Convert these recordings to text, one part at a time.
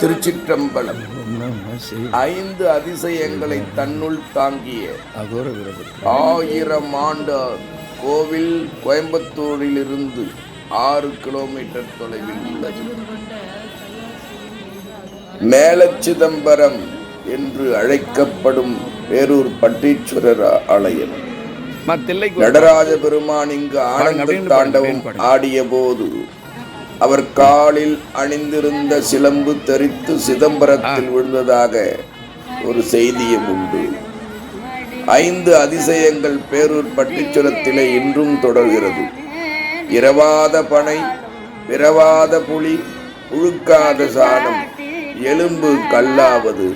திருச்சிற்றம்பலம். ஐந்து அதிசயங்களை தன்னுள் தாங்கிய ஆயிரம் ஆண்டு கோவில் கோயம்புத்தூரிலிருந்து ஆறு கிலோமீட்டர் தொலைவில் உள்ளது மேலச்சிதம்பரம் என்று அழைக்கப்படும் பேரூர் பட்டீஸ்வரர் ஆலயம் நடராஜ பெருமான் இங்கு ஆனந்த தாண்டவம். ஆடிய போது அவர் காலில் அணிந்திருந்த சிலம்பு தெரித்து சிதம்பரத்தில் விழுந்ததாக ஒரு செய்தியும் உண்டு. ஐந்து அதிசயங்கள் பேரூர் பட்டிச்சுரத்திலே இன்றும் தொடர்கிறது. இரவாத பனை பிறவாத புலி புழுக்காத சாணம் எலும்பு கல்லாவது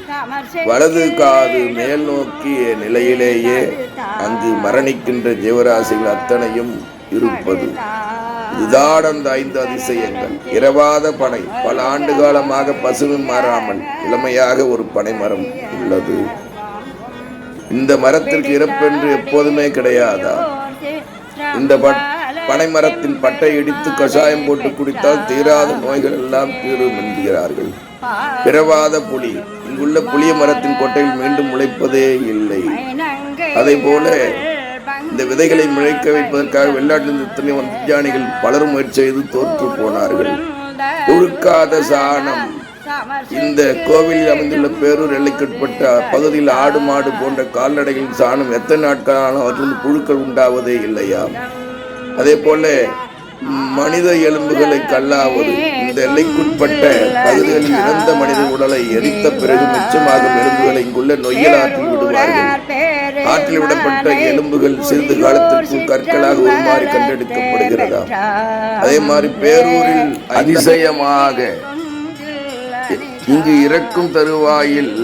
வலது காது மேல் நோக்கிய நிலையிலேயே அங்கு மரணிக்கின்ற ஜீவராசிகள் அத்தனையும் இருப்பது. இதுதான் அந்த ஐந்து அதிசயங்கள். இரவாத பனை பல ஆண்டு காலமாக பசுமை மாறாமல் இளமையாக ஒரு பனை மரம் உள்ளது. இந்த மரத்திற்கு இறப்பென்று எப்போதுமே கிடையாதா? இந்த பட்- பனை மரத்தின் பட்டை இடித்து கஷாயம் போட்டு குடித்தால் தீராத நோய்கள் எல்லாம் தீரும் என்கிறார்கள். பிறவாத புலி இங்குள்ள புளிய மரத்தின் கொட்டையில் மீண்டும் முளைப்பதே இல்லை. அதே போல இந்த விதைகளை முளைக்க வைப்பதற்காக வெளிநாட்டிலிருந்து இத்தனை வந்த விஞ்ஞானிகள் பலரும் முயற்சி செய்து தோற்று போனார்கள். உருக்காத சாணம். இந்த கோவிலில் அமைந்துள்ள பேரூர் எல்லைக்குட்பட்ட பகுதியில் ஆடு மாடு போன்ற கால்நடைகளின் சாணம் எத்தனை நாட்களான அவற்றில் புழுக்கள் உண்டாவதே இல்லையா? அதே போல மனித எலும்புகளை கல்லாவது இந்த எல்லைக்குட்பட்ட பகுதிகளில் இறந்த மனித உடலை எரித்த பிறகு மிச்சமாகும் எலும்புகளை இங்குள்ள நொய்யல் விடுவார்கள். ஆற்றில் விடப்பட்ட எலும்புகள் சிறிது காலத்திற்குள் கற்களாக உருமாறி கண்டெடுக்கப்படுகிறதா? அதே மாதிரி பேரூரில் அதிசயமாக இங்கு இறக்கும் தருவாயில்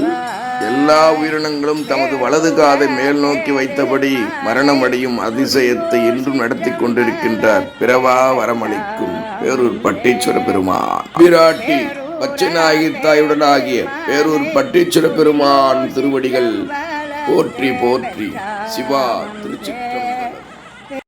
எல்லா உயிரினங்களும் தமது வலது காதை மேல் நோக்கி வைத்தபடி மரணமடையும் அதிசயத்தை இன்றும் நடத்தி கொண்டிருக்கின்றார். பிறவா வரமளிக்கும் பேரூர் பட்டீஸ்வர பெருமான். பிராட்டி பச்சைநாயகி தாயுடன் ஆகிய பேரூர் பட்டீஸ்வர பெருமான் திருவடிகள் போற்றி போற்றி. சிவா திருச்சி